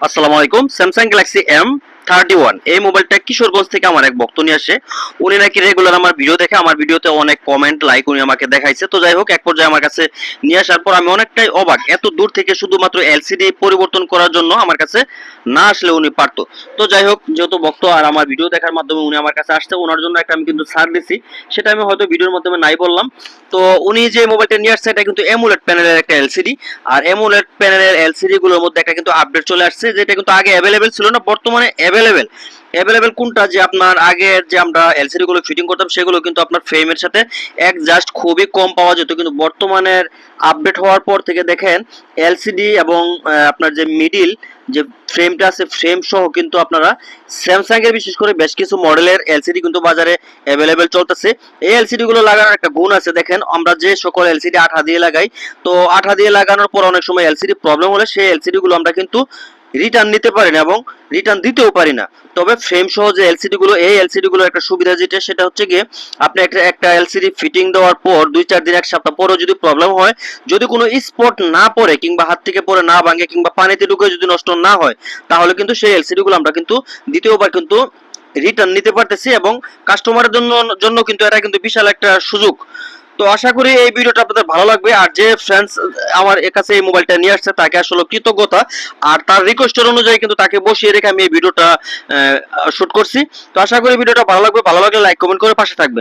আসসালামু আলাইকুম Samsung Galaxy M thirty one. এই মোবাইলটা কিশোরগঞ্জ থেকে আমার এক ভক্ত নিয়ে আসে। উনি নাকি রেগুলার আমার ভিডিও দেখে, আমার ভিডিওতে অনেক কমেন্ট লাইক উনি আমাকে দেখাইছে। তো যাই হোক, এক পর্যায়ে আমার কাছে নিয়ে আসার পর আমি অনেকটাই অবাক। এত দূর থেকে শুধুমাত্র এলসিডি পরিবর্তন করার জন্য আমার কাছে না আসলে উনি পারতো। তো যাই হোক, যেহেতু ভক্ত আর আমার ভিডিও দেখার মাধ্যমে উনি আমার কাছে আসছে, ওনার জন্য একটা আমি কিন্তু ছাড় দিছি। সেটা আমি হয়তো ভিডিওর মাধ্যমে নাই বললাম। তো উনি যে মোবাইলটা নিয়ে আসছে, এটা কিন্তু এমুলেট প্যানেলের একটা এলসিডি আর এমুলেট প্যানেলের এলসিডি গুলোর মধ্যে একটা কিন্তু আপডেট চলে আসছে, যেটা কিন্তু আগে অ্যাভেলেবেল ছিল না, বর্তমানে অ্যাভেলেবেল অ্যাভেলেবেল কোনটা? যে আপনার আগের যে আমরা এলসিডি গুলো ফিটিং করতাম, সেগুলো কিন্তু আপনার ফ্রেমের সাথে জাস্ট খুবই কম পাওয়া যেত। কিন্তু বর্তমানের আপডেট হওয়ার পর থেকে দেখেন এলসিডি এবং আপনার যে মিডিল যে ফ্রেমটা আছে ফ্রেম সহ কিন্তু আপনারা স্যামসাং এর বিশেষ করে বেশ কিছু মডেলের এলসিডি কিন্তু বাজারে অ্যাভেলেবেল চলতেছে। এই এলসিডি গুলো লাগানোর একটা গুণ আছে, দেখেন, আমরা যে সকল এলসিডি আঠা দিয়ে লাগাই, তো আঠা দিয়ে লাগানোর পর অনেক সময় এলসিডি প্রবলেম হলে সেই এলসিডি গুলো আমরা কিন্তু রিটার্ন নিতে পারি না এবং রিটার্ন দিতেও পারি না। তবে ফ্রেম সহ যে এলসিডি গুলো, এই এলসিডি গুলো একটা সুবিধা যেটা, সেটা হচ্ছে গিয়ে আপনি একটা একটা এলসিডি ফিটিং দেওয়ার পর দুই চার দিন, এক সপ্তাহ পরেও যদি প্রবলেম হয়, যদি কোনো স্পট না পড়ে কিংবা হাত থেকে পড়ে না ভাঙে কিংবা পানিতে ঢুকে যদি নষ্ট না হয়, তাহলে কিন্তু সেই এলসিডি গুলো আমরা কিন্তু দ্বিতীয়বার কিন্তু রিটার্ন নিতে পারতেছি এবং কাস্টমারের জন্য জন্য কিন্তু এটা কিন্তু বিশাল একটা সুযোগ। তো আশা করি এই ভিডিওটা আপনাদের ভালো লাগবে। আর যে ফ্রেন্ডস আমার কাছে এই মোবাইলটা নিয়ে আসছে, তাকে আসলে কৃতজ্ঞতা। আর তার রিকোয়েস্টের অনুযায়ী কিন্তু তাকে বসিয়ে রেখে আমি এই ভিডিওটা শুট করছি। তো আশা করি ভিডিওটা ভালো লাগবে। ভালো লাগলে লাইক কমেন্ট করে পাশে থাকবেন।